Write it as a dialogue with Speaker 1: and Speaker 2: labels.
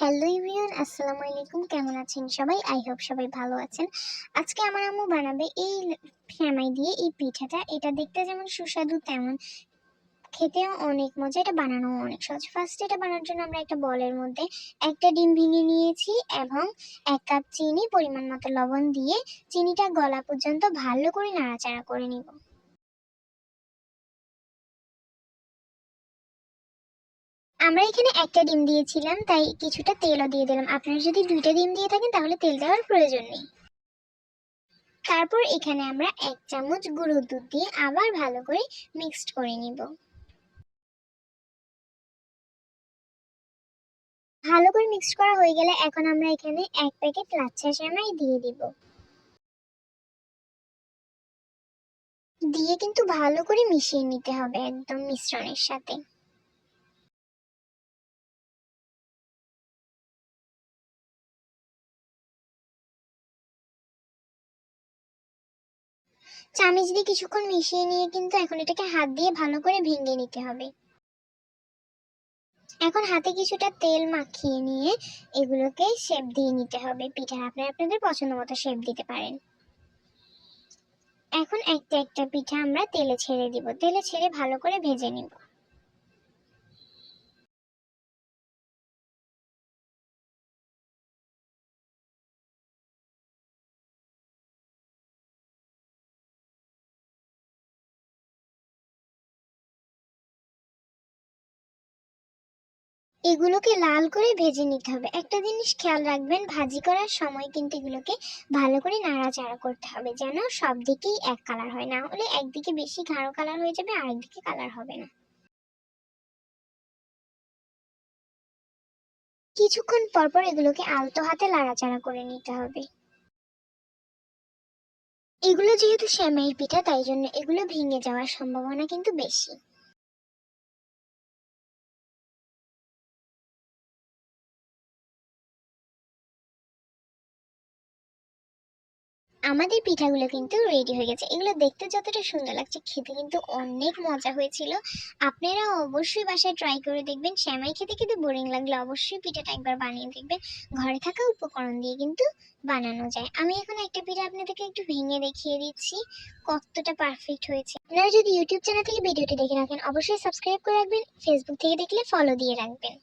Speaker 1: Hello Evion আসসালামু আলাইকুম। কেমন আছেন সবাই? আই হোপ সবাই ভালো আছেন। আজকে আমার আম্মু বানাবে এই শ্যামাই দিয়ে এই পিঠাটা। এটা দেখতে যেমন সুস্বাদু, তেমন খেতেও অনেক মজা। এটা বানানো অনেক সহজ। ফার্স্ট এটা বানানোর জন্য আমরা একটা বলের মধ্যে একটা ডিম ভেঙে নিয়েছি এবং এক কাপ চিনি, পরিমাণ মতো লবণ দিয়ে চিনিটা গলা পর্যন্ত ভালো করে নাড়াচাড়া করে নিব। আমরা এখানে একটা ডিম দিয়েছিলাম, তাই কিছুটা তেলও দিয়ে দিলাম। আপনারা যদি দুইটা ডিম দিয়ে থাকেন, তাহলে তেল দেওয়ার প্রয়োজন নেই। তারপর এখানে আমরা এক চামচ গুঁড়ো দুধ দিয়ে আবার ভালো করে মিক্সড করে নিব। ভালো করে মিক্সড করা হয়ে গেলে এখন আমরা এখানে এক প্যাকেট লাচ্ছা সেমাই দিয়ে দিব। দিয়ে কিন্তু ভালো করে মিশিয়ে নিতে হবে একদম মিশ্রণের সাথে। চামচ দিয়ে কিছুক্ষণ মিশিয়ে নিয়ে কিন্তু এখন এটাকে হাত দিয়ে ভালো করে ভেঙে নিতে হবে। এখন হাতে কিছুটা তেল মাখিয়ে নিয়ে এগুলোকে শেপ দিয়ে নিতে হবে। পিঠা আপনারা আপনাদের পছন্দ মতো শেপ দিতে পারেন। এখন একটা একটা পিঠা আমরা তেলে ছেড়ে দিব। তেলে ছেড়ে ভালো করে ভেজে নিব। এগুলোকে লাল করে ভেজে নিতে হবে। একটা জিনিস খেয়াল রাখবেন, ভাজি করার সময় কিন্তু এগুলোকে ভালো করে নাড়াচাড়া করতে হবে যেন সব দিকেই এক কালার হয়। না হলে একদিকে বেশি গাঢ় কালার হয়ে যাবে আর একদিকে কালার হবে না। কিছুক্ষণ পর পর এগুলোকে আলতো হাতে নাড়াচাড়া করে নিতে হবে। এগুলো যেহেতু সেমাই পিঠা, তাই জন্য এগুলো ভেঙে যাওয়ার সম্ভাবনা কিন্তু বেশি। আমাদের পিঠাগুলো কিন্তু রেডি হয়ে গেছে। এগুলো দেখতে যতটা সুন্দর লাগছে, খেতে কিন্তু অনেক মজা হয়েছিল। আপনারা অবশ্যই বাসায় ট্রাই করে দেখবেন। শ্যামাই খেতে খেতে বোরিং লাগলে অবশ্যই পিঠাটা একবার বানিয়ে দেখবেন। ঘরে থাকা উপকরণ দিয়ে কিন্তু বানানো যায়। আমি এখন একটা পিঠা আপনাদেরকে একটু ভেঙে দেখিয়ে দিচ্ছি, কতটা পারফেক্ট হয়েছে। আপনারা যদি ইউটিউব চ্যানেল থেকে ভিডিওটি দেখে রাখেন অবশ্যই সাবস্ক্রাইব করে রাখবেন। ফেসবুক থেকে দেখলে ফলো দিয়ে রাখবেন।